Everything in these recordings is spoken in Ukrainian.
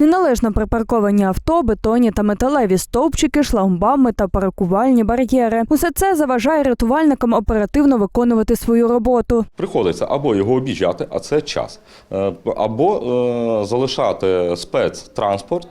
Неналежно припарковані авто, бетонні та металеві стовпчики, шлагбауми та паркувальні бар'єри. Усе це заважає рятувальникам оперативно виконувати свою роботу. Приходиться або його об'їжджати, а це час, е, або е, залишати спецтранспорт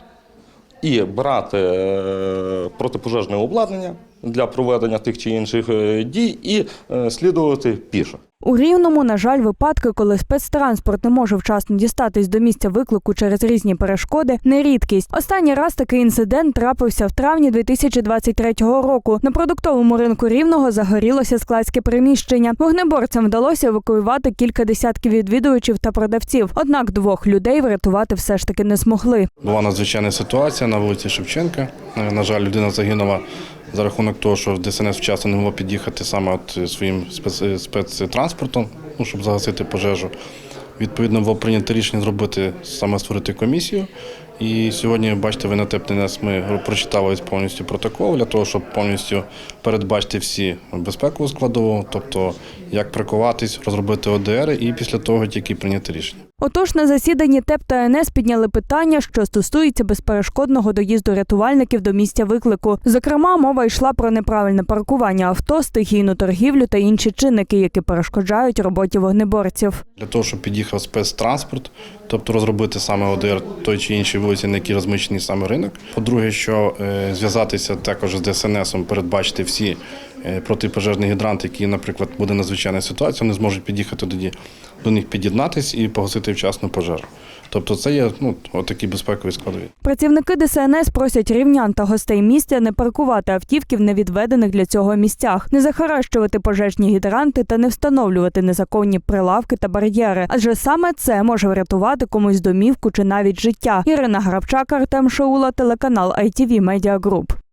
і брати е, протипожежне обладнання для проведення тих чи інших дій і слідувати піше. У Рівному, на жаль, випадки, коли спецтранспорт не може вчасно дістатись до місця виклику через різні перешкоди, не рідкість. Останній раз такий інцидент трапився в травні 2023 року. На продуктовому ринку Рівного загорілося складське приміщення. Вогнеборцям вдалося евакуювати кілька десятків відвідувачів та продавців. Однак двох людей врятувати все ж таки не змогли. Була надзвичайна ситуація на вулиці Шевченка. На жаль, людина загинула за рахунок того, що ДСНС вчасно не могло під'їхати саме от своїм спец- спецтранспортом, ну, щоб загасити пожежу. Відповідно, було прийнято рішення зробити саме створити комісію. І сьогодні, бачите, ви на ТЕП-ТНС ми прочитали повністю протокол для того, щоб повністю передбачити всі безпекову складову, тобто як прикуватись, розробити ОДР і після того тільки прийняти рішення. Отож, на засіданні ТЕП та НС підняли питання, що стосується безперешкодного доїзду рятувальників до місця виклику. Зокрема, мова йшла про неправильне паркування авто, стихійну торгівлю та інші чинники, які перешкоджають роботі вогнеборців. Для того, щоб під'їхав спецтранспорт, тобто розробити саме ОДР той чи іншій вулиці, на якій розміщений саме ринок. По-друге, що е, зв'язатися також з ДСНСом, передбачити всі е, протипожежні гідранти, які, наприклад, буде надзвичайна ситуація, вони зможуть під'їхати тоді до них під'єднатись і погасити вчасно пожежу. Тобто це є ну, отакі безпекові складові. Працівники ДСНС просять рівнян та гостей місця не паркувати автівки в невідведених для цього місцях, не захаращувати пожежні гідранти та не встановлювати незаконні прилавки та бар'єри. Адже саме це може врятувати комусь домівку чи навіть життя. Ірина Грабчак, Артем Шаула, телеканал ITV Media Group.